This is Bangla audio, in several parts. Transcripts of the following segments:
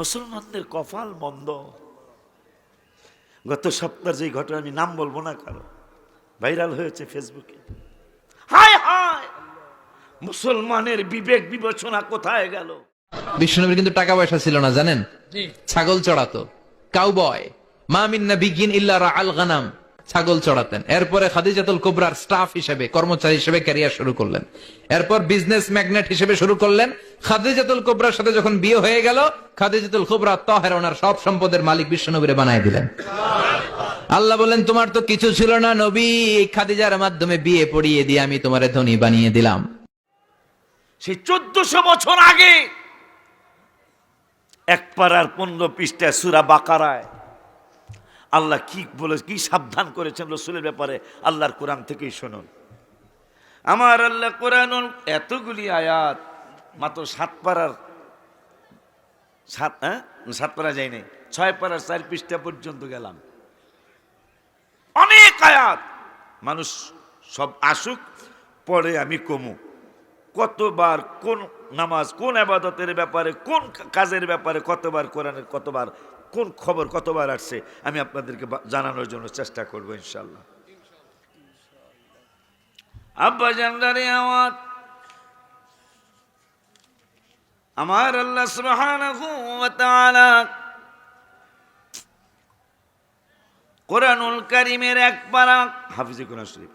মুসলমানদের কপাল মন্দ গত সপ্তাহে যে ঘটনা আমি নাম বলব না কারও ভাইরাল হয়েছে ফেসবুকে। হায় হায় মুসলমানের বিবেক বিবেচনা কোথায় গেল? বিষ্ণুনবীর কিন্তু টাকা পয়সা ছিল না জানেন? ছাগল চড়াতো। কাউবয় মিন্না বিগিন ইল্লা আল গানাম। ছাগল চড়াতেন। এরপরে খাদিজাতুল কুবরার স্টাফ হিসেবে, কর্মচারী হিসেবে ক্যারিয়ার শুরু করলেন। এরপর বিজনেস ম্যাগনেট হিসেবে শুরু করলেন। খাদিজাতুল কুবরার সাথে যখন বিয়ে হয়ে গেল, খাদিজাতুল কুবরা তহের ওনার সব সম্পদের মালিক বিশ্বনবীরে বানায় দিলেন। আল্লাহ বলেন, তোমার তো কিছু ছিল না নবী খাদিজার মাধ্যমে বিয়ে পড়িয়ে দিয়ে আমি তোমারে ধনী বানিয়ে দিলাম। সেই চোদ্দশো বছর আগে এক পাড়ার পনেরো পৃষ্ঠা সুরা বাকারায় আল্লাহ কি বলে, কি সাবধান করেছেন রসুলের ব্যাপারে? আল্লাহর কোরআন থেকেই শুনুন। আমার আল্লাহ কোরআন এতগুলি আয়াত, মাত্র সাত পাড়ার, সাত হ্যাঁ? সাত পাড়া যায়নি, ছয় পাড়ার চার পৃষ্ঠা পর্যন্ত গেলাম। অনেক আয়াত। মানুষ সব আসুক, পরে আমি কমু। কতবার কোন নামাজ, কোন আবাদতের ব্যাপারে, কোন কাজের ব্যাপারে কতবার কোরআনের, কতবার কোন খবর কতবার আসছে, আমি আপনাদেরকে জানানোর জন্য চেষ্টা করব ইনশাল্লাহ। আব্বা জানদারে আমার। আমার আল্লাহ কোরআনুল কারীমের এক পারা, হাফিজি কোরআন শরীফ।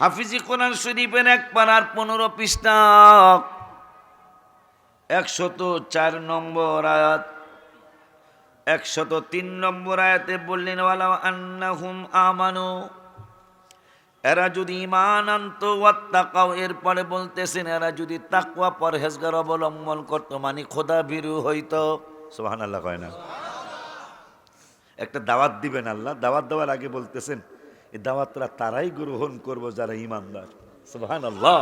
হাফিজি কোরআন শরীফের এক পাড়ার পনেরো পৃষ্ঠা। একশত চার নম্বর আয়াত। একশত তিন নম্বর আয়াতে বললেন ওয়ালাও আন্নাহুম আমানু। এরা যদি ইমান আনত ওয়াত্তাকাও এরপরে বলতেছেন, এরা যদি তাকওয়া পরহেজগার অবলম্বন করতো মানে খোদা ভীরু হইতো। সুবহানাল্লাহ কয় না। একটা দাওয়াত দিবেন আল্লাহ, দাওয়াত দেওয়ার আগে বলতেছেন, এই দাওয়াতরা তারাই গ্রহণ করব যারা ইমানদার সুবহান আল্লাহ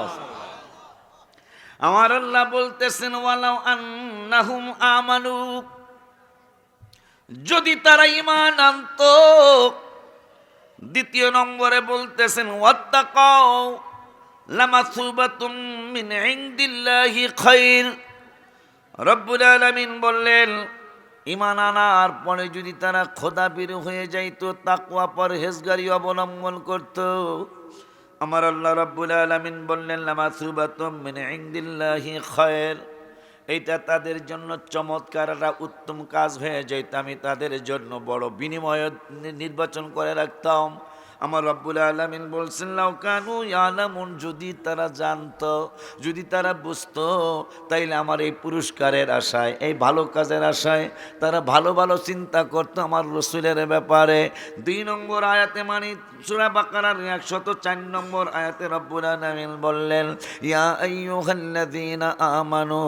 আমার আল্লাহ বলতেছেন, ওয়ালাউ আন্নাহুম আমানু। যদি তারা ইমান আনতো, দ্বিতীয় নম্বরে বলতেছেন ওয়াত্তাকাও লামাসুবাতুম মিন ইনদিল্লাহি খায়র রব্বুল আলামিন বললেন ইমান আনার পরে যদি তারা খোদাবির হয়ে যাইতো তাকুয়া পরহেজগারি অবলম্বন করত। আমার আল্লাহ রব্বুল আলামিন বললেন, লামাসুবাতুম মিন ইনদিল্লাহি খায়র এইটা তাদের জন্য চমৎকার উত্তম কাজ হয়ে যেত। আমি তাদের জন্য বড় বিনিময় নির্বাচন করে রাখতাম। আমার রব্বুল আলমিন বলছেন, লাউ কানু আলামুন যদি তারা জানতো, যদি তারা বুঝতো, তাইলে আমার এই পুরস্কারের আশায়, এই ভালো কাজের আশায় তারা ভালো ভালো চিন্তা করতো আমার রসুলের ব্যাপারে। দুই নম্বর আয়াতে মানে সুরা বাকারার একশত চার নম্বর আয়াতে রব্বুল আলমিন বললেন, ইয়া আমানু,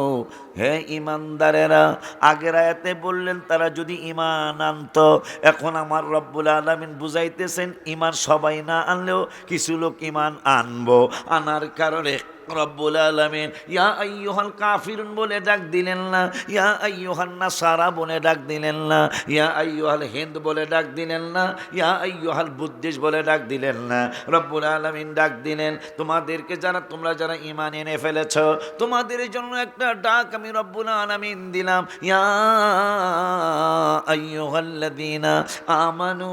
হে ইমানদারেরা আগের আয়াতে বললেন, তারা যদি ইমান আনতো, এখন আমার রব্বুল আলমিন বুঝাইতেছেন ইমান সবাই না আনলেও কিছু লোক ইমান আনব। আনার কারণে রব্বুল আলমিন, ইয়া আইয়ুহাল কাফিরুন বলে ডাক দিলেন না। ইয়া আইয়ুহান নাসারা বলে ডাক দিলেন না। ইয়া আইয়ুহাল হিন্দ বলে ডাক দিলেন না। ইয়া আইয়ুহাল বুদ্ধিস্ট বলে ডাক দিলেন না। রব্বুল আলমিন ডাক দিলেন, তোমাদেরকে যারা, তোমরা যারা ইমান এনে ফেলেছ, তোমাদের জন্য একটা ডাক আমি রব্বুল আলমিন দিলাম। ইয়া আইয়ুহাল্লাযীনা আমানু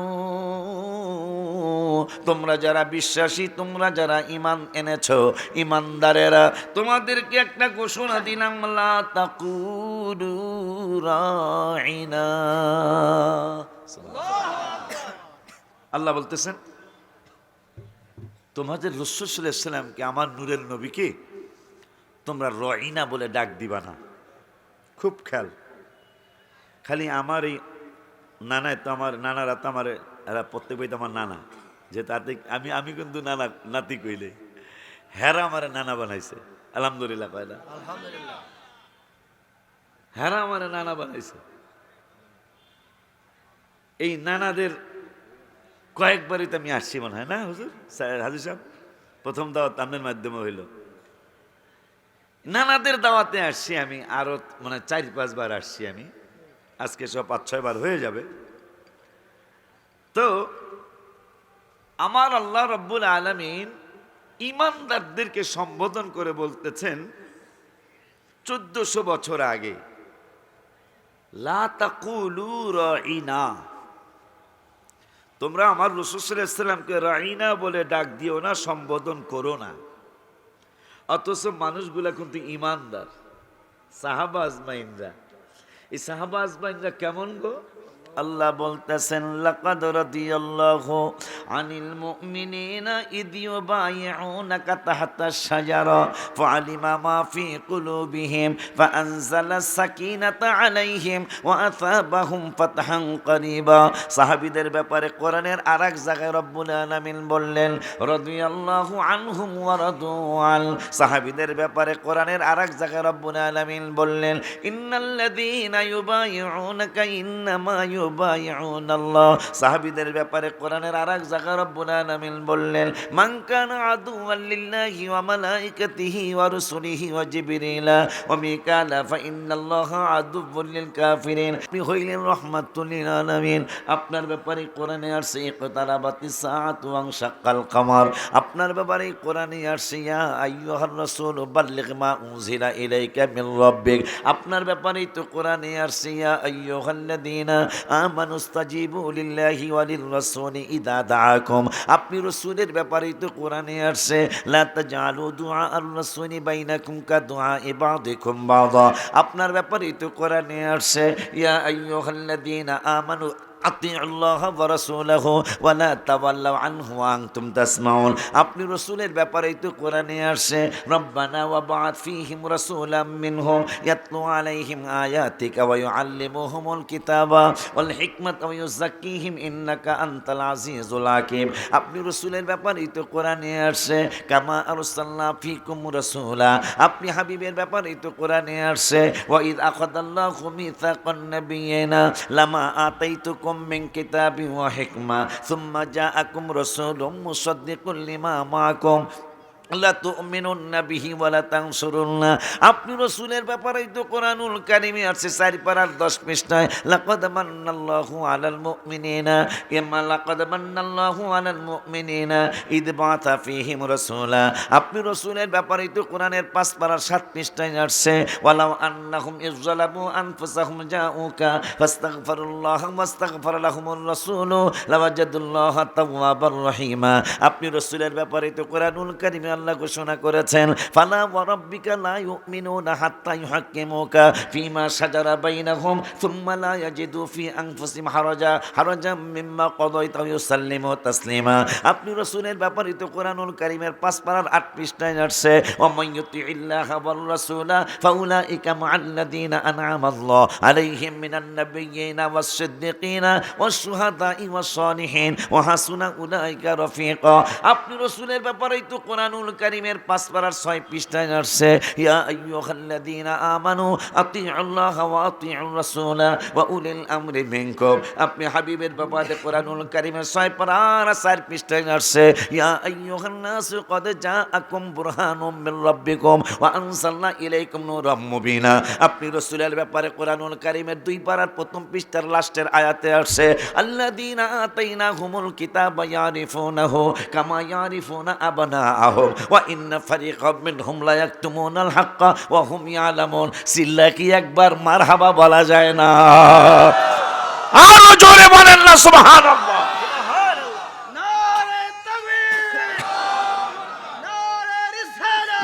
তোমরা যারা বিশ্বাসী, তোমরা যারা ইমান এনেছো ইমানদারেরা তোমাদেরকে একটা ঘোষণা দিলাম আল্লাহ বলতেছেন, তোমাদের রসুলামকে আমার নূরের নবীকে তোমরা রইনা বলে ডাক দিবা না। খুব খেয়াল। খালি আমার এই নানায় তো আমার, নানারা তো আমার, এরা প্রত্যেক বইতে আমার নানা। যে তাতে আমি আমি কিন্তু নানা নাতি কইলে হেরা আমার নানা বানাইছে। আলহামদুলিল্লাহ কয়লা হেরা আমার নানা বানাইছে। এই নানাদের কয়েকবারই তো আমি আসছি মনে হয় না হুজুর? স্যার হাজির সাহেব প্রথম দাওয়াত আপনার মাধ্যমে হইল। নানাদের দাওয়াতে আসছি আমি আরও মানে চার পাঁচবার আসছি আমি। আজকে সব পাঁচ ছয় বার হয়ে যাবে। তো আমার আল্লাহ রব্বুল আলমিন ইমানদারদেরকে সম্বোধন করে বলতেছেন, চোদ্দশো বছর আগে, লা রাইনা। তোমরা আমার রসুলামকে রাইনা বলে ডাক দিও না, সম্বোধন করো না। অথচ মানুষগুলা কিন্তু ইমানদার সাহাবা আজমাইনরা। এই সাহাবা আজমাইনরা কেমন গো? আল্লাহ বলতেছেন, লাকাদ রাদিয়াল্লাহু আনিল মুমিনিনা ইদ ইউবাইউনাকা তাহতা শাজারা, ফাআলিমা মা ফি কুলুবিহিম, ফাআনজালা সাকিনাতা আলাইহিম, ওয়া আসাবাহুম ফাতহান করিবা। সাহাবীদের ব্যাপারে কোরআনের আরেক জায়গায় রব্বুল আলামিন বললেন, রাদিয়াল্লাহু আনহুম ওয়া রাদু আন। সাহাবীদের ব্যাপারে কোরআনের আরেক জায়গায় রব্বুল আলামিন বললেন ইন্নাল্লাযীনা ইউবাইউনাকা ইন্নামা ইউবাইউনাল্লাহ ব্যাপারে কোরআনের আরেক জায়গায় রব্বুল আলামিন বললেন, মান কানা লিল্লাহি ওয়া মালাইকাতিহি ওয়া রুসুলিহি ওয়া জিবরিলা ওয়া মিকালা ফা ইন্নাল্লাহা আদুউল লিল কাফিরিন। আপনি হইলেন রাহমাতুল আলামিন। আপনার ব্যাপারে কোরআনে আসছে ইকতারাবাতিস সাআতু ওয়া শাক্কাল কামার। আপনার ব্যাপারে কোরআনে আসছে, ইয়া আইয়ুহার রাসূল, বাল্লিগ মা উনজিলা ইলাইকা মিন রাব্বিক। আপনার ব্যাপারেই তো কোরআনে আসছে, ইয়া আইয়ুহাল্লাযীনা আমানুস্তাজিবু লিল্লাহি ওয়া লির রাসূলি ইদা দাআকুম। আপনি রাসূলের ব্যাপারেই তো কোরআনে আসছে, লা তাজআলু দুআ আর রাসূলি বাইনাকুম কা দুআ ইবাদিকুম বাদা। আপনার ব্যাপারেই তো কোরআনে আসছে, ইয়া আইয়ুহাল্লাযীনা আমানু আপনি রাসূলের ব্যাপারেই তো কোরআনে আসছে, রব্বানা ওয়া বা'আত ফীহিম রাসূলাম মিনহুম ইয়াতলু আলাইহিম আয়াতিকা ওয়া ইউআল্লিমুহুমুল কিতাবা ওয়াল হিকমাতা ওয়া ইউযাক্কিহিম ইন্নাকা আনতাল আজিজুল হাকীম। আপনি রাসূলের ব্যাপারেই তো কোরআনে আসছে, কামা আরসালনা ফীকুম রাসূলা। আপনি হাবিবের ব্যাপারেই তো কোরআনে আসছে, ওয়া ইদ আখাদাল্লাহু মিসাকান নাবিয়িনা লামা আতাইতুকুম আকুম মিন কিতাবি ওয়া হিকমা সুম্মা জাআকুম রাসূলুম মুসাদ্দিকুল লিমা মাআকুম আপনি রসুলের ব্যাপারে তো কোরআনুল কারিমে আছে চারি পাড়ার দশ পৃষ্ঠায় আপনি রসুলের ব্যাপারে তো কোরআনের পাঁচ পাড়ার সাত পৃষ্ঠায় আসছে আপনি রসুলের ব্যাপারে তো কোরআনুল কারিমে আল্লাহ ঘোষণা করেছেন, ফালা ওয়ারাব্বিকা লা ইউমিনুনা হাত্তা ইউহাক্কিমুকা ফীমা শাজারা বাইনাহুম থুম্মা লা ইয়াজিদু ফি আনফুসিহিম হারাজা হারাজা মিম্মা কাদাইতা ইউসাল্লিমু তাসলিমা। আপনি রাসূলের ব্যাপারে তো কোরআনুল কারীমের পাঁচ পারার আট পৃষ্ঠায় আছে ওয়া মান ইউতিইল্লাহা ওয়ার রাসূলা ফাউলাইকা মাআল্লাযীনা আন'আমা আল্লাহ আলাইহিম মিনান নাবিয়্যিনা ওয়াস সিদ্দিকিনা ওয়াস ওয়াস সালিহিন ওয়া হাসুনা উলাইকা আপনি রাসূলের ব্যাপারেই তো কোরআনুল কারীমের পাঁচ পারার ছয় পৃষ্ঠায় আসছে, ইয়া আমানু আতিউল্লাহ ওয়া উলিল আমরি আপনি হাবিবের ব্যাপারে কোরআনুল কারীমের ছয় পারার চার পৃষ্ঠায় আসছে, ইয়া আইয়ুহান নাসু কদ জাআকুম বুরহানুম মির রাব্বিকুম ওয়া আনসালনা ইলাইকুম মুবিনা। আপনি রাসূলের ব্যাপারে কোরআনুল কারীমের দুই পারার প্রথম পৃষ্ঠার লাস্টের আয়াতে আসছে, আল্লাযীনা আতাইনাহুমুল কিতাবা ইয়ারিফুনাহু কামা ইয়ারিফুনা আবনাআহুম। ওয়া ইন্না ফারিকাম মিনহুম লা ইয়াকতুমুনাল হাক্কা ওয়া হুম ইয়ালামুন। সিল্লা কি একবার মারহাবা বলা যায় না? আরও জোরে বলেন না সুবহানাল্লাহ।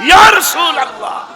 ইয়া রাসূলুল্লাহ।